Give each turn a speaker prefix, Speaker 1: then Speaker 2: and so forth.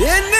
Speaker 1: In